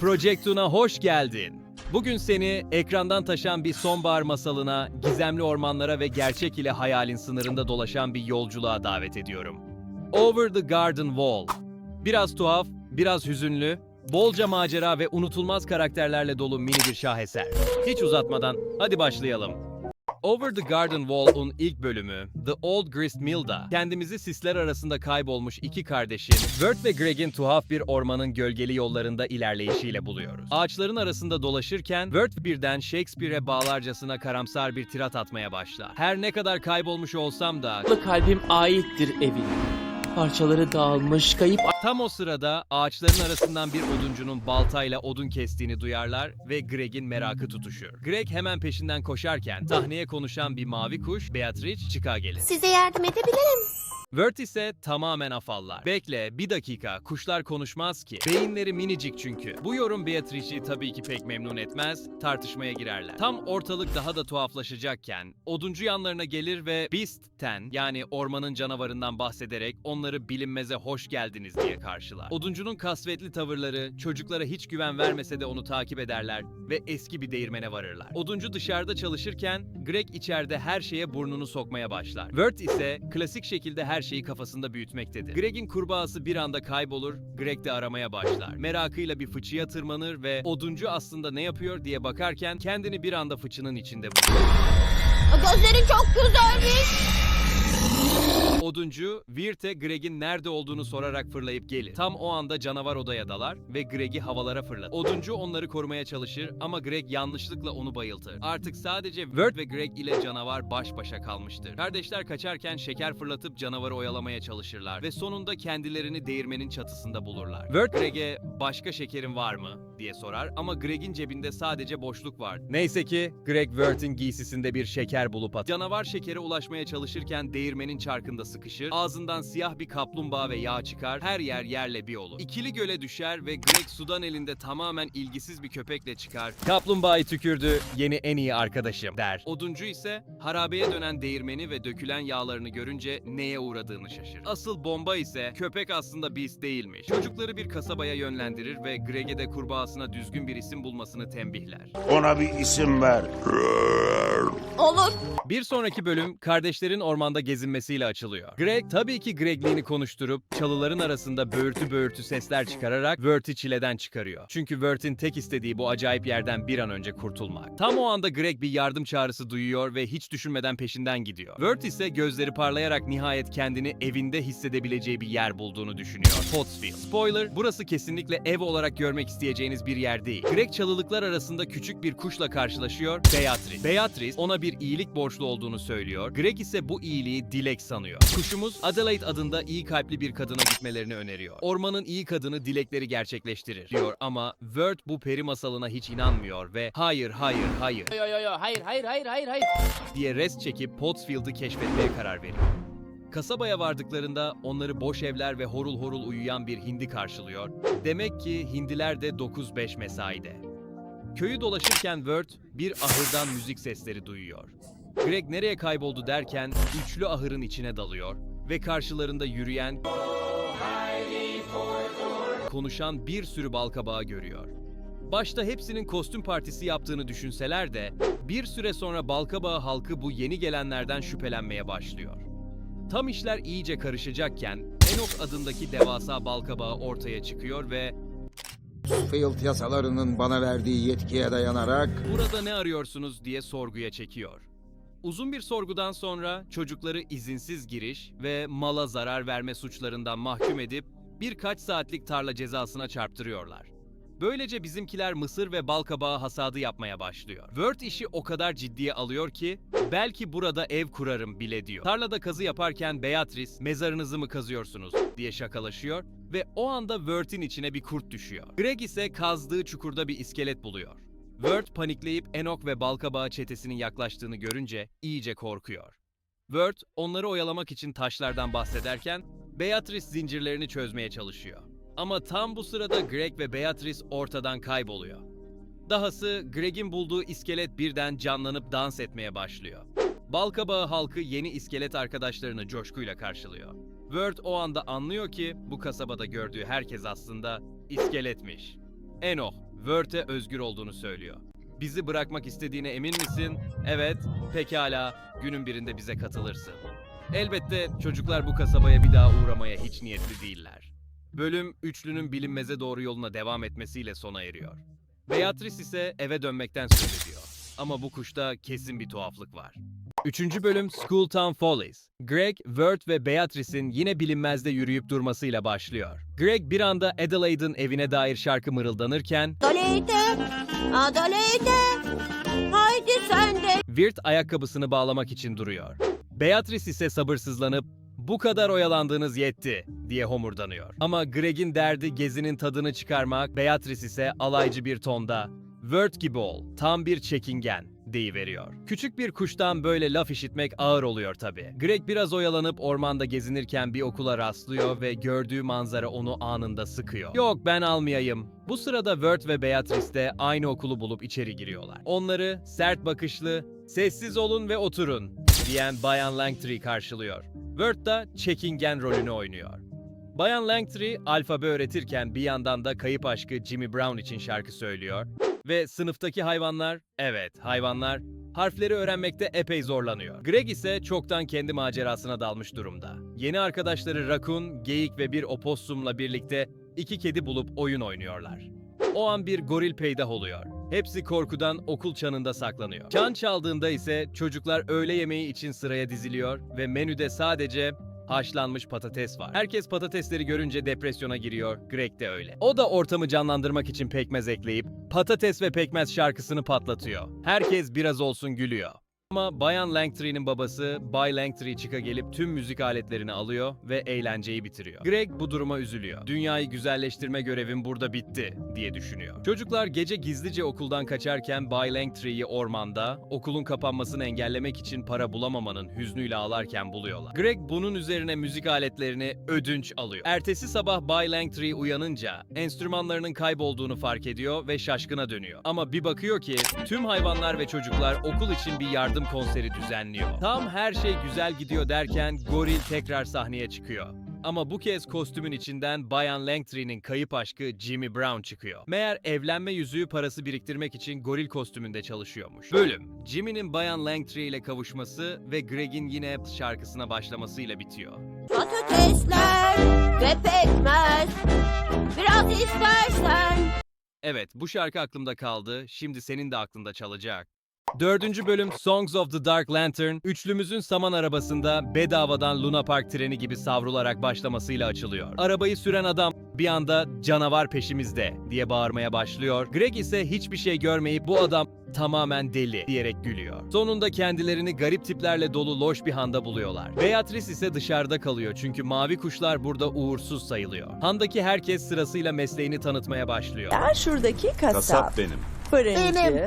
Projectuna hoş geldin. Bugün seni ekrandan taşan bir sonbahar masalına, gizemli ormanlara ve gerçek ile hayalin sınırında dolaşan bir yolculuğa davet ediyorum. Over the Garden Wall. Biraz tuhaf, biraz hüzünlü, bolca macera ve unutulmaz karakterlerle dolu mini bir şaheser. Hiç uzatmadan hadi başlayalım. Over the Garden Wall'un ilk bölümü, The Old Grist Mill'da kendimizi sisler arasında kaybolmuş iki kardeşin, Bert ve Greg'in tuhaf bir ormanın gölgeli yollarında ilerleyişiyle buluyoruz. Ağaçların arasında dolaşırken Bert birden Shakespeare'e bağlarcasına karamsar bir tirat atmaya başlar. Her ne kadar kaybolmuş olsam da kalbim aittir evine. Parçaları dağılmış, kayıp Tam o sırada ağaçların arasından bir oduncunun baltayla odun kestiğini duyarlar ve Greg'in merakı tutuşur. Greg hemen peşinden koşarken sahneye konuşan bir mavi kuş Beatrice çıka gelir. Size yardım edebilirim. Word ise tamamen afallar. Bekle bir dakika kuşlar konuşmaz ki. Beyinleri minicik çünkü. Bu yorum Beatrice'i tabii ki pek memnun etmez. Tartışmaya girerler. Tam ortalık daha da tuhaflaşacakken oduncu yanlarına gelir ve Beast'ten yani ormanın canavarından bahsederek onları bilinmeze hoş geldiniz diye karşılar. Oduncunun kasvetli tavırları çocuklara hiç güven vermese de onu takip ederler ve eski bir değirmene varırlar. Oduncu dışarıda çalışırken Greg içeride her şeye burnunu sokmaya başlar. Word ise klasik şekilde her şeyi kafasında büyütmektedir. Greg'in kurbağası bir anda kaybolur, Greg de aramaya başlar. Merakıyla bir fıçıya tırmanır ve oduncu aslında ne yapıyor diye bakarken kendini bir anda fıçının içinde bulur. Gözlerin çok güzelmiş. Oduncu, Wirt'e Greg'in nerede olduğunu sorarak fırlayıp gelir. Tam o anda canavar odaya dalar ve Greg'i havalara fırlatır. Oduncu onları korumaya çalışır ama Greg yanlışlıkla onu bayıltır. Artık sadece Wirt ve Greg ile canavar baş başa kalmıştır. Kardeşler kaçarken şeker fırlatıp canavarı oyalamaya çalışırlar ve sonunda kendilerini değirmenin çatısında bulurlar. Wirt Greg'e başka şekerin var mı diye sorar ama Greg'in cebinde sadece boşluk var. Neyse ki Greg Wirt'in giysisinde bir şeker bulup atar. Canavar şekere ulaşmaya çalışırken değirmenin çarkında sıkışır. Ağzından siyah bir kaplumbağa ve yağ çıkar. Her yer yerle bir olur. İkili göle düşer ve Greg sudan elinde tamamen ilgisiz bir köpekle çıkar. Kaplumbağayı tükürdü. Yeni en iyi arkadaşım der. Oduncu ise harabeye dönen değirmeni ve dökülen yağlarını görünce neye uğradığını şaşırır. Asıl bomba ise köpek aslında Beast değilmiş. Çocukları bir kasabaya yönlendirir ve Greg'e de kurbağasına düzgün bir isim bulmasını tembihler. Ona bir isim ver. Olur. Bir sonraki bölüm kardeşlerin ormanda gezinmesiyle açılıyor. Greg tabii ki Greg'liğini konuşturup çalıların arasında böğürtü böğürtü sesler çıkararak Wirt'i çileden çıkarıyor. Çünkü Wirt'in tek istediği bu acayip yerden bir an önce kurtulmak. Tam o anda Greg bir yardım çağrısı duyuyor ve hiç düşünmeden peşinden gidiyor. Wirt ise gözleri parlayarak nihayet kendini evinde hissedebileceği bir yer bulduğunu düşünüyor. Pottsville. Spoiler, burası kesinlikle ev olarak görmek isteyeceğiniz bir yer değil. Greg çalılıklar arasında küçük bir kuşla karşılaşıyor, Beatrice. Beatrice ona bir iyilik borçlu olduğunu söylüyor. Greg ise bu iyiliği Dilek sanıyor. Kuşumuz Adelaide adında iyi kalpli bir kadına gitmelerini öneriyor. Ormanın iyi kadını dilekleri gerçekleştirir diyor ama Wirt bu peri masalına hiç inanmıyor ve hayır hayır hayır Yo yo yo hayır hayır hayır hayır hayır. diye rest çekip Pottsfield'ı keşfetmeye karar veriyor. Kasabaya vardıklarında onları boş evler ve horul horul uyuyan bir hindi karşılıyor. Demek ki hindiler de 9-5 mesaide. Köyü dolaşırken Wirt bir ahırdan müzik sesleri duyuyor. Greg nereye kayboldu derken üçlü ahırın içine dalıyor ve karşılarında yürüyen konuşan bir sürü balkabağı görüyor. Başta hepsinin kostüm partisi yaptığını düşünseler de bir süre sonra Balkabağı halkı bu yeni gelenlerden şüphelenmeye başlıyor. Tam işler iyice karışacakken Enoch adındaki devasa balkabağı ortaya çıkıyor ve Field yasalarının bana verdiği yetkiye dayanarak burada ne arıyorsunuz diye sorguya çekiyor. Uzun bir sorgudan sonra çocukları izinsiz giriş ve mala zarar verme suçlarından mahkum edip birkaç saatlik tarla cezasına çarptırıyorlar. Böylece bizimkiler mısır ve balkabağı hasadı yapmaya başlıyor. Word işi o kadar ciddiye alıyor ki belki burada ev kurarım bile diyor. Tarlada kazı yaparken Beatrice mezarınızı mı kazıyorsunuz diye şakalaşıyor ve o anda Word'in içine bir kurt düşüyor. Greg ise kazdığı çukurda bir iskelet buluyor. Word panikleyip Enoch ve Balkabağı çetesinin yaklaştığını görünce iyice korkuyor. Word onları oyalamak için taşlardan bahsederken Beatrice zincirlerini çözmeye çalışıyor. Ama tam bu sırada Greg ve Beatrice ortadan kayboluyor. Dahası Greg'in bulduğu iskelet birden canlanıp dans etmeye başlıyor. Balkabağı halkı yeni iskelet arkadaşlarını coşkuyla karşılıyor. Word o anda anlıyor ki bu kasabada gördüğü herkes aslında iskeletmiş. Enoch Vert'e özgür olduğunu söylüyor. Bizi bırakmak istediğine emin misin? Evet, pekala. Günün birinde bize katılırsın. Elbette çocuklar bu kasabaya bir daha uğramaya hiç niyetli değiller. Bölüm üçlünün bilinmeze doğru yoluna devam etmesiyle sona eriyor. Beatrice ise eve dönmekten söz ediyor. Ama bu kuşta kesin bir tuhaflık var. Üçüncü bölüm School Town Follies. Greg, Vert ve Beatrice'in yine bilinmezde yürüyüp durmasıyla başlıyor. Greg bir anda Adelaide'ın evine dair şarkı mırıldanırken Adaleyde. Adaleyde. Haydi sen de. Wirt ayakkabısını bağlamak için duruyor. Beatrice ise sabırsızlanıp bu kadar oyalandığınız yetti diye homurdanıyor. Ama Greg'in derdi gezinin tadını çıkarmak, Beatrice ise alaycı bir tonda Word gibi ol, tam bir çekingen deyiveriyor. Küçük bir kuştan böyle laf işitmek ağır oluyor tabi. Greg biraz oyalanıp ormanda gezinirken bir okula rastlıyor ve gördüğü manzara onu anında sıkıyor. Yok ben almayayım. Bu sırada Word ve Beatrice de aynı okulu bulup içeri giriyorlar. Onları sert bakışlı, sessiz olun ve oturun diyen Bayan Langtree karşılıyor. Word da çekingen rolünü oynuyor. Bayan Langtree alfabe öğretirken bir yandan da kayıp aşkı Jimmy Brown için şarkı söylüyor. Ve sınıftaki hayvanlar, evet hayvanlar, harfleri öğrenmekte epey zorlanıyor. Greg ise çoktan kendi macerasına dalmış durumda. Yeni arkadaşları Raccoon, Geyik ve bir opossumla birlikte iki kedi bulup oyun oynuyorlar. O an bir goril peydah oluyor. Hepsi korkudan okul çanında saklanıyor. Çan çaldığında ise çocuklar öğle yemeği için sıraya diziliyor ve menüde sadece haşlanmış patates var. Herkes patatesleri görünce depresyona giriyor. Greg de öyle. O da ortamı canlandırmak için pekmez ekleyip patates ve pekmez şarkısını patlatıyor. Herkes biraz olsun gülüyor. Ama Bayan Langtree'nin babası Bay Langtree çıka gelip tüm müzik aletlerini alıyor ve eğlenceyi bitiriyor. Greg bu duruma üzülüyor. Dünyayı güzelleştirme görevim burada bitti diye düşünüyor. Çocuklar gece gizlice okuldan kaçarken Bay Langtree'yi ormanda okulun kapanmasını engellemek için para bulamamanın hüznüyle ağlarken buluyorlar. Greg bunun üzerine müzik aletlerini ödünç alıyor. Ertesi sabah Bay Langtree uyanınca enstrümanlarının kaybolduğunu fark ediyor ve şaşkına dönüyor. Ama bir bakıyor ki tüm hayvanlar ve çocuklar okul için bir yardım konseri düzenliyor. Tam her şey güzel gidiyor derken goril tekrar sahneye çıkıyor. Ama bu kez kostümün içinden Bayan Langtree'nin kayıp aşkı Jimmy Brown çıkıyor. Meğer evlenme yüzüğü parası biriktirmek için goril kostümünde çalışıyormuş. Bölüm, Jimmy'nin Bayan Langtree ile kavuşması ve Greg'in yine şarkısına başlamasıyla bitiyor. Patatesler ve pekmez. Biraz istersen. Evet, bu şarkı aklımda kaldı. Şimdi senin de aklında çalacak. Dördüncü bölüm Songs of the Dark Lantern, üçlümüzün saman arabasında bedavadan Luna Park treni gibi savrularak başlamasıyla açılıyor. Arabayı süren adam bir anda canavar peşimizde diye bağırmaya başlıyor. Greg ise hiçbir şey görmeyip bu adam tamamen deli diyerek gülüyor. Sonunda kendilerini garip tiplerle dolu loş bir handa buluyorlar. Beatrice ise dışarıda kalıyor çünkü mavi kuşlar burada uğursuz sayılıyor. Handaki herkes sırasıyla mesleğini tanıtmaya başlıyor. Ben şuradaki kasap, Kasap benim. fırıncı, Benim.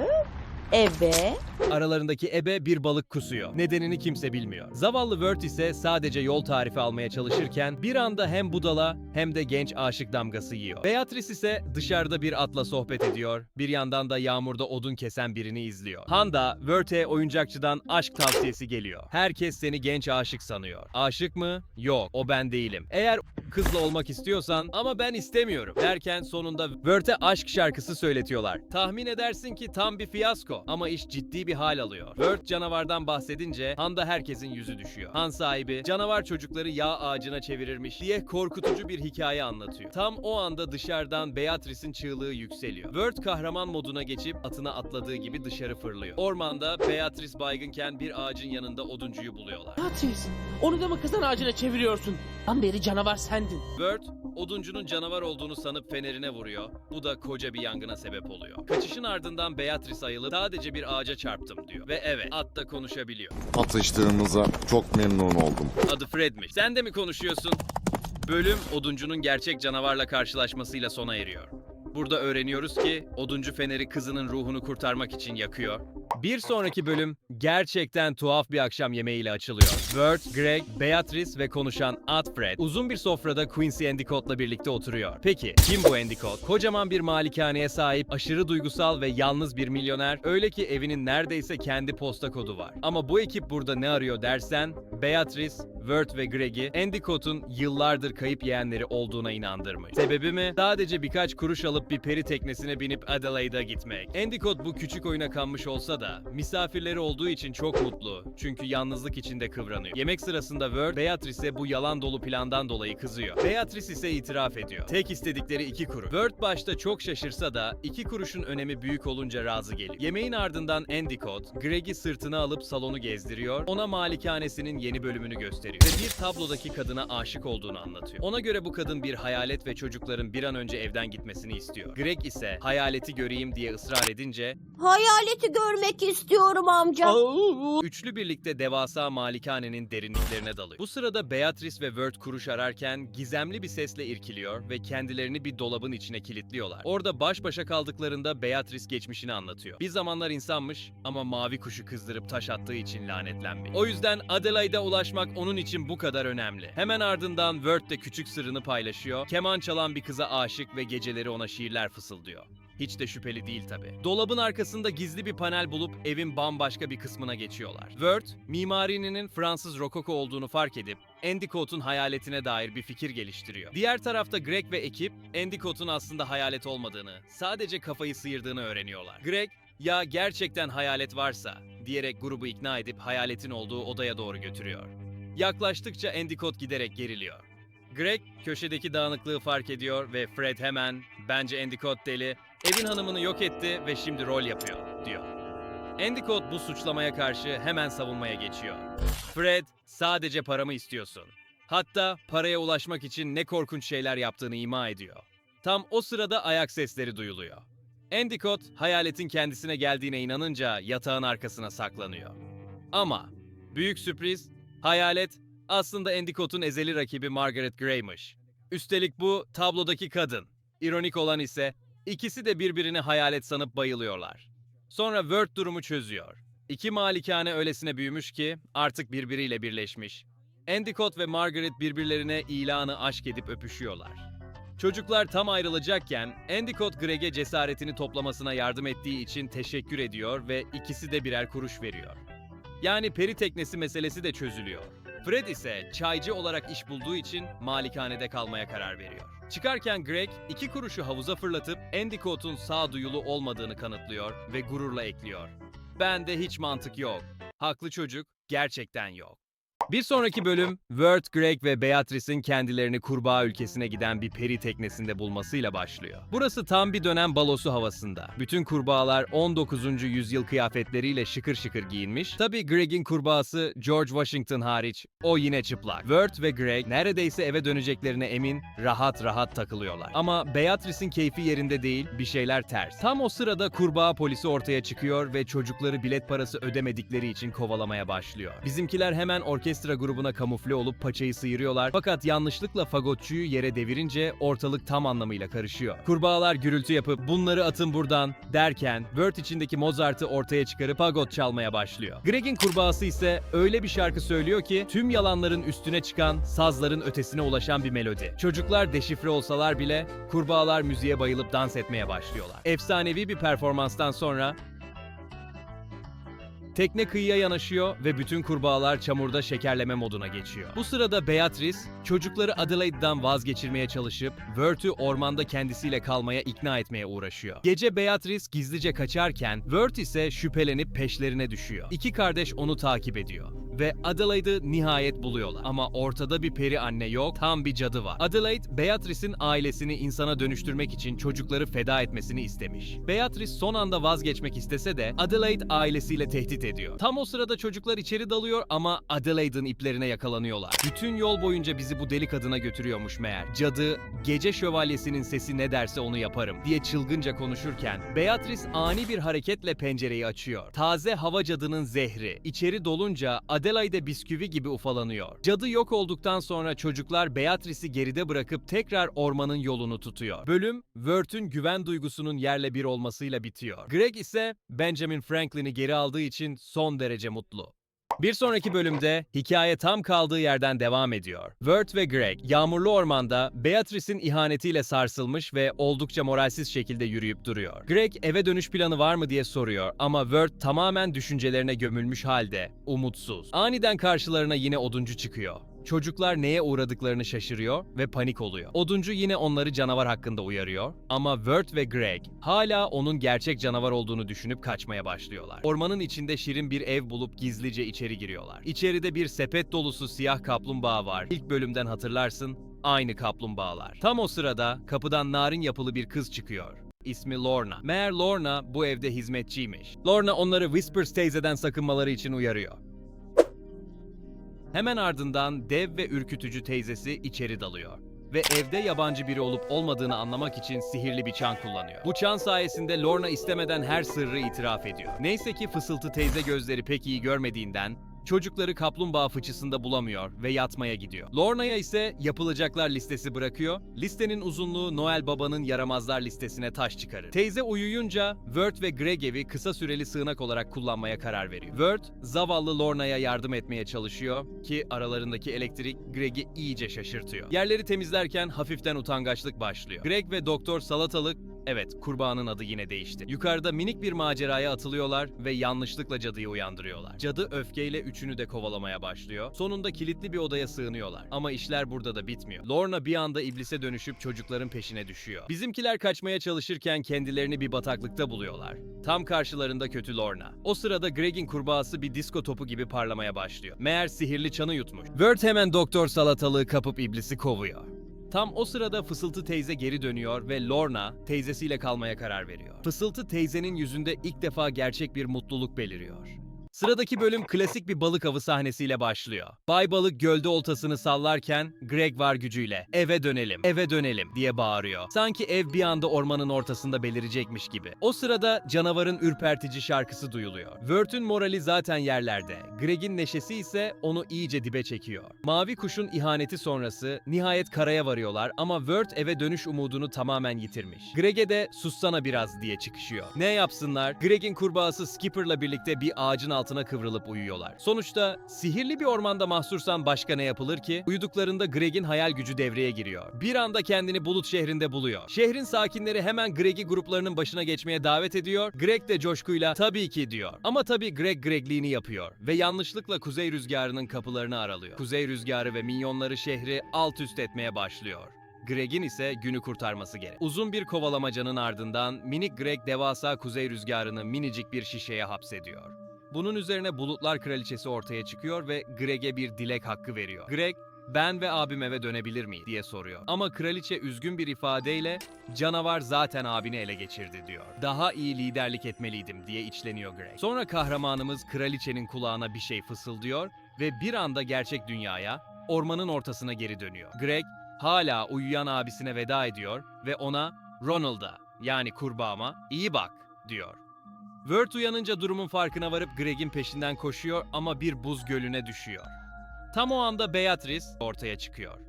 Ebe, Aralarındaki ebe bir balık kusuyor. Nedenini kimse bilmiyor. Zavallı Word ise sadece yol tarifi almaya çalışırken bir anda hem budala hem de genç aşık damgası yiyor. Beatrice ise dışarıda bir atla sohbet ediyor. Bir yandan da yağmurda odun kesen birini izliyor. Handa, Word'e oyuncakçıdan aşk tavsiyesi geliyor. Herkes seni genç aşık sanıyor. Aşık mı? Yok, o ben değilim. Eğer kızla olmak istiyorsan ama ben istemiyorum derken sonunda Word'e aşk şarkısı söyletiyorlar. Tahmin edersin ki tam bir fiyasko ama iş ciddi bir hal alıyor. Word canavardan bahsedince Han'da herkesin yüzü düşüyor. Han sahibi canavar çocukları yağ ağacına çevirirmiş diye korkutucu bir hikaye anlatıyor. Tam o anda dışarıdan Beatrice'in çığlığı yükseliyor. Word kahraman moduna geçip atına atladığı gibi dışarı fırlıyor. Ormanda Beatrice baygınken bir ağacın yanında oduncuyu buluyorlar. Beatrice, onu da mı kızan ağacına çeviriyorsun? Tam beri canavar sendin. Bird, oduncunun canavar olduğunu sanıp fenerine vuruyor. Bu da koca bir yangına sebep oluyor. Kaçışın ardından Beatrice ayılıp sadece bir ağaca çarptım diyor. Ve evet, at da konuşabiliyor. Atıştığımıza çok memnun oldum. Adı Fred'miş. Sen de mi konuşuyorsun? Bölüm, oduncunun gerçek canavarla karşılaşmasıyla sona eriyor. Burada öğreniyoruz ki oduncu feneri kızının ruhunu kurtarmak için yakıyor. Bir sonraki bölüm gerçekten tuhaf bir akşam yemeğiyle açılıyor. Word, Greg, Beatrice ve konuşan Ad Fred uzun bir sofrada Quincy Endicott'la birlikte oturuyor. Peki kim bu Endicott? Kocaman bir malikaneye sahip, aşırı duygusal ve yalnız bir milyoner. Öyle ki evinin neredeyse kendi posta kodu var. Ama bu ekip burada ne arıyor dersen, Beatrice, Word ve Greg'i Endicott'un yıllardır kayıp yeğenleri olduğuna inandırmış. Sebebi mi? Sadece birkaç kuruş alıp bir peri teknesine binip Adelaide'a gitmek. Endicott bu küçük oyuna kanmış olsa da misafirleri olduğu için çok mutlu. Çünkü yalnızlık içinde kıvranıyor. Yemek sırasında Word, Beatrice'e bu yalan dolu plandan dolayı kızıyor. Beatrice ise itiraf ediyor. Tek istedikleri iki kuruş. Word başta çok şaşırsa da iki kuruşun önemi büyük olunca razı geliyor. Yemeğin ardından Endicott, Greg'i sırtına alıp salonu gezdiriyor, ona malikanesinin yeni bölümünü gösteriyor ve bir tablodaki kadına aşık olduğunu anlatıyor. Ona göre bu kadın bir hayalet ve çocukların bir an önce evden gitmesini istiyor. Greg ise hayaleti göreyim diye ısrar edince Hayaleti görmek istiyorum amca. Üçlü birlikte devasa malikanenin derinliklerine dalıyor. Bu sırada Beatrice ve Word kuruş ararken gizemli bir sesle irkiliyor ve kendilerini bir dolabın içine kilitliyorlar. Orada baş başa kaldıklarında Beatrice geçmişini anlatıyor. Bir zamanlar insanmış ama mavi kuşu kızdırıp taş attığı için lanetlenmiş. O yüzden Adelaide'a ulaşmak onun için bu kadar önemli. Hemen ardından Word de küçük sırrını paylaşıyor. Keman çalan bir kıza aşık ve geceleri ona şiirler fısıldıyor. Hiç de şüpheli değil tabi. Dolabın arkasında gizli bir panel bulup evin bambaşka bir kısmına geçiyorlar. Word, mimarinin Fransız rokoko olduğunu fark edip Endicott'un hayaletine dair bir fikir geliştiriyor. Diğer tarafta Greg ve ekip Endicott'un aslında hayalet olmadığını, sadece kafayı sıyırdığını öğreniyorlar. Greg, ya gerçekten hayalet varsa diyerek grubu ikna edip hayaletin olduğu odaya doğru götürüyor. Yaklaştıkça Endicott giderek geriliyor. Greg köşedeki dağınıklığı fark ediyor ve Fred hemen bence Endicott deli, evin hanımını yok etti ve şimdi rol yapıyor diyor. Endicott bu suçlamaya karşı hemen savunmaya geçiyor. Fred sadece paramı istiyorsun. Hatta paraya ulaşmak için ne korkunç şeyler yaptığını ima ediyor. Tam o sırada ayak sesleri duyuluyor. Endicott hayaletin kendisine geldiğine inanınca yatağın arkasına saklanıyor. Ama büyük sürpriz hayalet aslında Endicott'un ezeli rakibi Margaret Gray'mış. Üstelik bu tablodaki kadın. İronik olan ise ikisi de birbirini hayalet sanıp bayılıyorlar. Sonra Word durumu çözüyor. İki malikane öylesine büyümüş ki artık birbiriyle birleşmiş. Endicott ve Margaret birbirlerine ilanı aşk edip öpüşüyorlar. Çocuklar tam ayrılacakken Endicott Greg'e cesaretini toplamasına yardım ettiği için teşekkür ediyor ve ikisi de birer kuruş veriyor. Yani peri teknesi meselesi de çözülüyor. Fred ise çaycı olarak iş bulduğu için malikanede kalmaya karar veriyor. Çıkarken Greg iki kuruşu havuza fırlatıp Endicott'un sağduyulu olmadığını kanıtlıyor ve gururla ekliyor. Bende hiç mantık yok. Haklı çocuk gerçekten yok. Bir sonraki bölüm, Word, Greg ve Beatrice'in kendilerini kurbağa ülkesine giden bir peri teknesinde bulmasıyla başlıyor. Burası tam bir dönem balosu havasında. Bütün kurbağalar 19. yüzyıl kıyafetleriyle şıkır şıkır giyinmiş. Tabi Greg'in kurbağası George Washington hariç o yine çıplak. Word ve Greg neredeyse eve döneceklerine emin rahat rahat takılıyorlar. Ama Beatrice'in keyfi yerinde değil, bir şeyler ters. Tam o sırada kurbağa polisi ortaya çıkıyor ve çocukları bilet parası ödemedikleri için kovalamaya başlıyor. Bizimkiler hemen orkestra grubuna kamufle olup paçayı sıyırıyorlar fakat yanlışlıkla fagotçuyu yere devirince ortalık tam anlamıyla karışıyor. Kurbağalar gürültü yapıp bunları atın buradan derken Word içindeki Mozart'ı ortaya çıkarıp fagot çalmaya başlıyor. Greg'in kurbağası ise öyle bir şarkı söylüyor ki tüm yalanların üstüne çıkan, sazların ötesine ulaşan bir melodi. Çocuklar deşifre olsalar bile kurbağalar müziğe bayılıp dans etmeye başlıyorlar. Efsanevi bir performanstan sonra Tekne kıyıya yanaşıyor ve bütün kurbağalar çamurda şekerleme moduna geçiyor. Bu sırada Beatrice, çocukları Adelaide'dan vazgeçirmeye çalışıp Word'ü ormanda kendisiyle kalmaya ikna etmeye uğraşıyor. Gece Beatrice gizlice kaçarken Word ise şüphelenip peşlerine düşüyor. İki kardeş onu takip ediyor ve Adelaide'ı nihayet buluyorlar. Ama ortada bir peri anne yok, tam bir cadı var. Adelaide, Beatrice'in ailesini insana dönüştürmek için çocukları feda etmesini istemiş. Beatrice son anda vazgeçmek istese de Adelaide ailesiyle tehdit ediyor. Tam o sırada çocuklar içeri dalıyor ama Adelaide'ın iplerine yakalanıyorlar. Bütün yol boyunca bizi bu deli kadına götürüyormuş meğer. Cadı, gece şövalyesinin sesi ne derse onu yaparım diye çılgınca konuşurken Beatrice ani bir hareketle pencereyi açıyor. Taze hava cadının zehri içeri dolunca Adelaide bisküvi gibi ufalanıyor. Cadı yok olduktan sonra çocuklar Beatrice'i geride bırakıp tekrar ormanın yolunu tutuyor. Bölüm, Wert'ün güven duygusunun yerle bir olmasıyla bitiyor. Greg ise Benjamin Franklin'i geri aldığı için son derece mutlu. Bir sonraki bölümde hikaye tam kaldığı yerden devam ediyor. Wirt ve Greg yağmurlu ormanda Beatrice'in ihanetiyle sarsılmış ve oldukça moralsiz şekilde yürüyüp duruyor. Greg eve dönüş planı var mı diye soruyor ama Wirt tamamen düşüncelerine gömülmüş halde, umutsuz. Aniden karşılarına yine oduncu çıkıyor. Çocuklar neye uğradıklarını şaşırıyor ve panik oluyor. Oduncu yine onları canavar hakkında uyarıyor ama Wirt ve Greg hala onun gerçek canavar olduğunu düşünüp kaçmaya başlıyorlar. Ormanın içinde şirin bir ev bulup gizlice içeri giriyorlar. İçeride bir sepet dolusu siyah kaplumbağa var. İlk bölümden hatırlarsın, aynı kaplumbağalar. Tam o sırada kapıdan narin yapılı bir kız çıkıyor. İsmi Lorna. Meğer Lorna bu evde hizmetçiymiş. Lorna onları Whispers teyzeden sakınmaları için uyarıyor. Hemen ardından dev ve ürkütücü teyzesi içeri dalıyor ve evde yabancı biri olup olmadığını anlamak için sihirli bir çan kullanıyor. Bu çan sayesinde Lorna istemeden her sırrı itiraf ediyor. Neyse ki fısıltı teyze gözleri pek iyi görmediğinden çocukları kaplumbağa fıçısında bulamıyor ve yatmaya gidiyor. Lorna'ya ise yapılacaklar listesi bırakıyor. Listenin uzunluğu Noel Baba'nın yaramazlar listesine taş çıkarır. Teyze uyuyunca Wirt ve Greg evi kısa süreli sığınak olarak kullanmaya karar veriyor. Wirt, zavallı Lorna'ya yardım etmeye çalışıyor ki aralarındaki elektrik Greg'i iyice şaşırtıyor. Yerleri temizlerken hafiften utangaçlık başlıyor. Greg ve Doktor Salatalık Evet, kurbağanın adı yine değişti. Yukarıda minik bir maceraya atılıyorlar ve yanlışlıkla cadıyı uyandırıyorlar. Cadı öfkeyle üçünü de kovalamaya başlıyor. Sonunda kilitli bir odaya sığınıyorlar. Ama işler burada da bitmiyor. Lorna bir anda iblise dönüşüp çocukların peşine düşüyor. Bizimkiler kaçmaya çalışırken kendilerini bir bataklıkta buluyorlar. Tam karşılarında kötü Lorna. O sırada Greg'in kurbağası bir disko topu gibi parlamaya başlıyor. Meğer sihirli çanı yutmuş. Word hemen Doktor Salatalığı kapıp iblisi kovuyor. Tam o sırada Fısıltı teyze geri dönüyor ve Lorna teyzesiyle kalmaya karar veriyor. Fısıltı teyzenin yüzünde ilk defa gerçek bir mutluluk beliriyor. Sıradaki bölüm klasik bir balık avı sahnesiyle başlıyor. Bay Balık gölde oltasını sallarken Greg var gücüyle eve dönelim, eve dönelim diye bağırıyor. Sanki ev bir anda ormanın ortasında belirecekmiş gibi. O sırada canavarın ürpertici şarkısı duyuluyor. Wört'ün morali zaten yerlerde. Greg'in neşesi ise onu iyice dibe çekiyor. Mavi kuşun ihaneti sonrası nihayet karaya varıyorlar ama Wört eve dönüş umudunu tamamen yitirmiş. Greg'e de sussana biraz diye çıkışıyor. Ne yapsınlar? Greg'in kurbağası Skipper'la birlikte bir ağacın altına kıvrılıp uyuyorlar. Sonuçta sihirli bir ormanda mahsursan başka ne yapılır ki? Uyuduklarında Greg'in hayal gücü devreye giriyor. Bir anda kendini Bulut şehrinde buluyor. Şehrin sakinleri hemen Greg'i gruplarının başına geçmeye davet ediyor. Greg de coşkuyla tabii ki diyor. Ama tabii Greg Gregliğini yapıyor ve yanlışlıkla Kuzey Rüzgarı'nın kapılarını aralıyor. Kuzey Rüzgarı ve minyonları şehri alt üst etmeye başlıyor. Greg'in ise günü kurtarması gerek. Uzun bir kovalamacanın ardından minik Greg devasa kuzey rüzgarını minicik bir şişeye hapsediyor. Bunun üzerine Bulutlar Kraliçesi ortaya çıkıyor ve Greg'e bir dilek hakkı veriyor. Greg, ben ve abim eve dönebilir miyiz diye soruyor. Ama kraliçe üzgün bir ifadeyle canavar zaten abini ele geçirdi diyor. Daha iyi liderlik etmeliydim diye içleniyor Greg. Sonra kahramanımız kraliçenin kulağına bir şey fısıldıyor ve bir anda gerçek dünyaya, ormanın ortasına geri dönüyor. Greg hala uyuyan abisine veda ediyor ve ona Ronald'a yani kurbağama iyi bak diyor. Word uyanınca durumun farkına varıp Greg'in peşinden koşuyor ama bir buz gölüne düşüyor. Tam o anda Beatrice ortaya çıkıyor.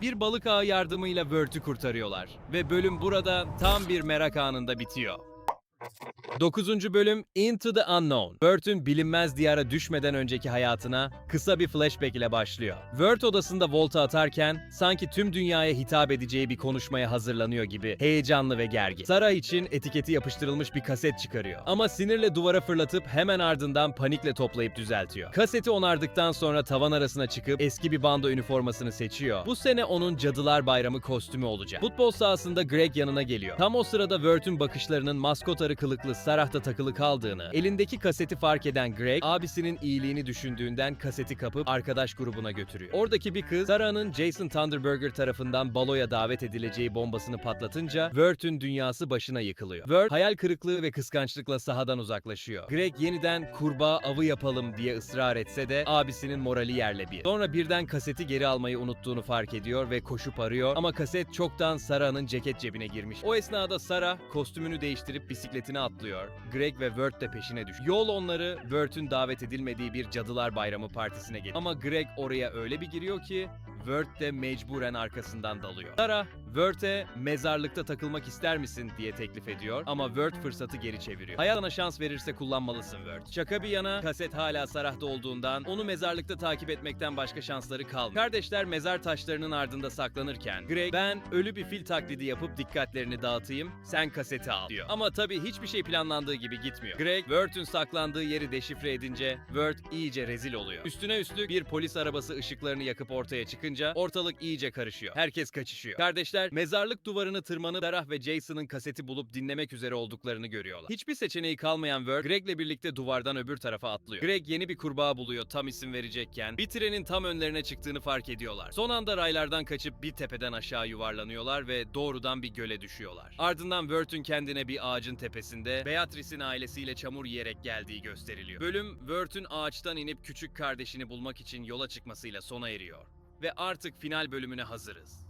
Bir balık ağı yardımıyla Word'ü kurtarıyorlar ve bölüm burada tam bir merak anında bitiyor. 9. bölüm Into the Unknown. Bert'ün bilinmez diyara düşmeden önceki hayatına kısa bir flashback ile başlıyor. Word odasında volta atarken sanki tüm dünyaya hitap edeceği bir konuşmaya hazırlanıyor gibi heyecanlı ve gergin. Sarah için etiketi yapıştırılmış bir kaset çıkarıyor. Ama sinirle duvara fırlatıp hemen ardından panikle toplayıp düzeltiyor. Kaseti onardıktan sonra tavan arasına çıkıp eski bir bando üniformasını seçiyor. Bu sene onun Cadılar Bayramı kostümü olacak. Futbol sahasında Greg yanına geliyor. Tam o sırada Word'ün bakışlarının maskot arı kılıklı Sarah'ta takılı kaldığını, elindeki kaseti fark eden Greg, abisinin iyiliğini düşündüğünden kaseti kapıp arkadaş grubuna götürüyor. Oradaki bir kız, Sarah'ın Jason Thunderburger tarafından baloya davet edileceği bombasını patlatınca, Word'ün dünyası başına yıkılıyor. Word, hayal kırıklığı ve kıskançlıkla sahadan uzaklaşıyor. Greg yeniden kurbağa avı yapalım diye ısrar etse de abisinin morali yerle bir. Sonra birden kaseti geri almayı unuttuğunu fark ediyor ve koşup arıyor ama kaset çoktan Sarah'ın ceket cebine girmiş. O esnada Sarah kostümünü değiştirip bisikletine atlıyor oluyor. Greg ve Word de peşine düşüyor. Yol onları Word'ün davet edilmediği bir Cadılar Bayramı partisine getiriyor. Ama Greg oraya öyle bir giriyor ki Word de mecburen arkasından dalıyor. Sarah, Word'e mezarlıkta takılmak ister misin diye teklif ediyor ama Word fırsatı geri çeviriyor. Hayat sana şans verirse kullanmalısın Word. Şaka bir yana kaset hala Sarah'ta olduğundan onu mezarlıkta takip etmekten başka şansları kalmıyor. Kardeşler mezar taşlarının ardında saklanırken Greg ben ölü bir fil taklidi yapıp dikkatlerini dağıtayım sen kaseti al diyor. Ama tabii hiçbir şey planlandığı gibi gitmiyor. Greg Word'ün saklandığı yeri deşifre edince Word iyice rezil oluyor. Üstüne üstlük bir polis arabası ışıklarını yakıp ortaya çıkınca ortalık iyice karışıyor. Herkes kaçışıyor. Kardeşler mezarlık duvarını tırmanıp Sarah ve Jason'ın kaseti bulup dinlemek üzere olduklarını görüyorlar. Hiçbir seçeneği kalmayan Word Greg'le birlikte duvardan öbür tarafa atlıyor. Greg yeni bir kurbağa buluyor tam isim verecekken bir trenin tam önlerine çıktığını fark ediyorlar. Son anda raylardan kaçıp bir tepeden aşağı yuvarlanıyorlar ve doğrudan bir göle düşüyorlar. Ardından Word'ün kendine bir ağacın tepesinde Beatrice'in ailesiyle çamur yiyerek geldiği gösteriliyor. Bölüm Word'ün ağaçtan inip küçük kardeşini bulmak için yola çıkmasıyla sona eriyor. Ve artık final bölümüne hazırız.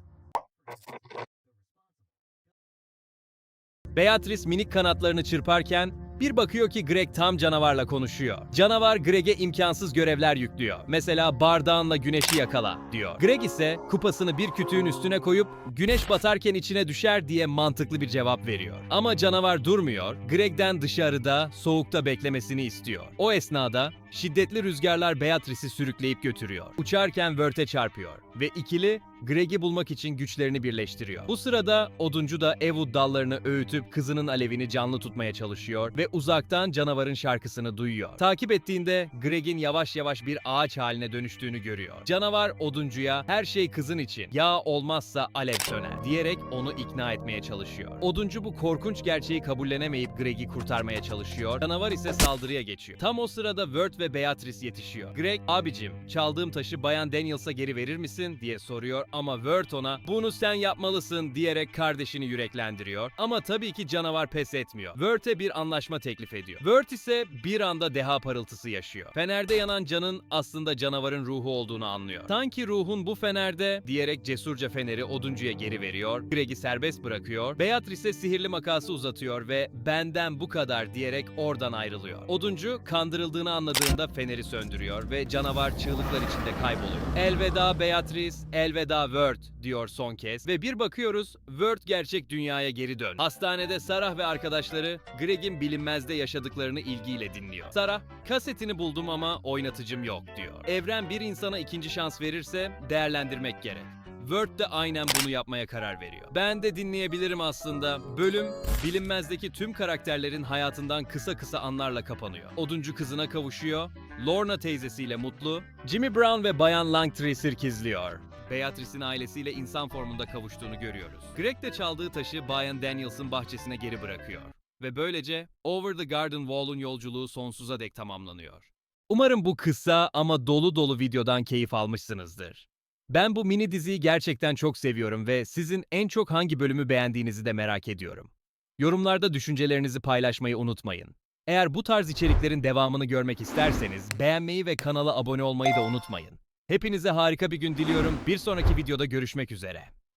Beatrice minik kanatlarını çırparken bir bakıyor ki Greg tam canavarla konuşuyor. Canavar Greg'e imkansız görevler yüklüyor. Mesela bardağınla güneşi yakala diyor. Greg ise kupasını bir kütüğün üstüne koyup güneş batarken içine düşer diye mantıklı bir cevap veriyor. Ama canavar durmuyor. Greg'den dışarıda soğukta beklemesini istiyor. O esnada şiddetli rüzgarlar Beatrice'i sürükleyip götürüyor. Uçarken Wörth'e çarpıyor ve ikili Greg'i bulmak için güçlerini birleştiriyor. Bu sırada oduncu da Ewood dallarını öğütüp kızının alevini canlı tutmaya çalışıyor ve uzaktan canavarın şarkısını duyuyor. Takip ettiğinde Greg'in yavaş yavaş bir ağaç haline dönüştüğünü görüyor. Canavar oduncuya her şey kızın için, yağ olmazsa alev söner diyerek onu ikna etmeye çalışıyor. Oduncu bu korkunç gerçeği kabullenemeyip Greg'i kurtarmaya çalışıyor. Canavar ise saldırıya geçiyor. Tam o sırada Word ve Beatrice yetişiyor. Greg, abicim çaldığım taşı Bayan Daniels'a geri verir misin diye soruyor ama Word ona bunu sen yapmalısın diyerek kardeşini yüreklendiriyor. Ama tabii ki canavar pes etmiyor. Word'e bir anlaşma teklif ediyor. Word ise bir anda deha parıltısı yaşıyor. Fenerde yanan canın aslında canavarın ruhu olduğunu anlıyor. Sanki ruhun bu fenerde diyerek cesurca feneri oduncuya geri veriyor. Greg'i serbest bırakıyor. Beatrice sihirli makası uzatıyor ve benden bu kadar diyerek oradan ayrılıyor. Oduncu kandırıldığını anladığında feneri söndürüyor ve canavar çığlıklar içinde kayboluyor. Elveda Beatrice, elveda Word diyor son kez ve bir bakıyoruz Word gerçek dünyaya geri dön. Hastanede Sarah ve arkadaşları Greg'in bilinmezde yaşadıklarını ilgiyle dinliyor. Sarah, kasetini buldum ama oynatıcım yok diyor. Evren bir insana ikinci şans verirse değerlendirmek gerek. Word de aynen bunu yapmaya karar veriyor. Ben de dinleyebilirim aslında. Bölüm bilinmezdeki tüm karakterlerin hayatından kısa kısa anlarla kapanıyor. Oduncu kızına kavuşuyor, Lorna teyzesiyle mutlu, Jimmy Brown ve Bayan Langtry sirkizliyor. Beatrice'in ailesiyle insan formunda kavuştuğunu görüyoruz. Greg de çaldığı taşı Bayan Daniels'ın bahçesine geri bırakıyor. Ve böylece Over the Garden Wall'un yolculuğu sonsuza dek tamamlanıyor. Umarım bu kısa ama dolu dolu videodan keyif almışsınızdır. Ben bu mini diziyi gerçekten çok seviyorum ve sizin en çok hangi bölümü beğendiğinizi de merak ediyorum. Yorumlarda düşüncelerinizi paylaşmayı unutmayın. Eğer bu tarz içeriklerin devamını görmek isterseniz beğenmeyi ve kanala abone olmayı da unutmayın. Hepinize harika bir gün diliyorum. Bir sonraki videoda görüşmek üzere.